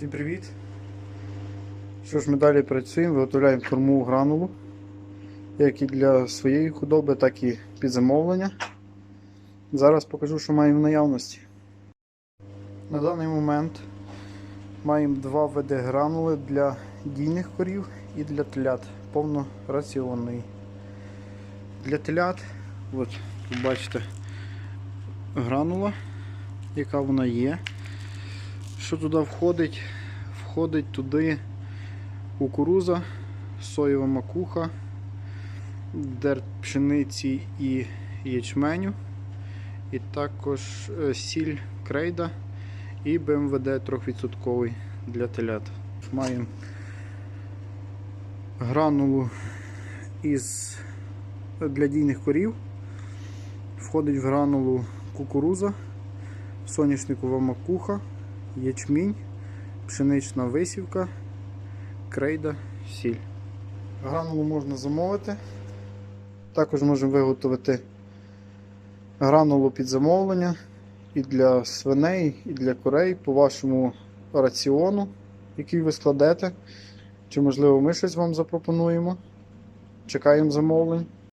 Всім привіт! Що ж, ми далі працюємо, виготовляємо корму гранулу, як і для своєї худоби, так і під замовлення. Зараз покажу, що маємо в наявності. На даний момент маємо два види гранули для дійних корів і для телят, повнораціонний. Для телят, от бачите, гранула, яка вона є. Що туди входить? Входить туди кукуруза, соєва макуха, дерт пшениці і ячменю, і також е, сіль крейда і БМВД 3% для телят. Маємо гранулу із для дійних корів. Входить в гранулу кукуруза, соняшникова макуха, ячмінь, пшенична висівка, крейда, сіль. Гранулу можна замовити. Також можемо виготовити гранулу під замовлення і для свиней, і для курей по вашому раціону, який ви складете. Чи можливо ми щось вам запропонуємо. Чекаємо замовлень.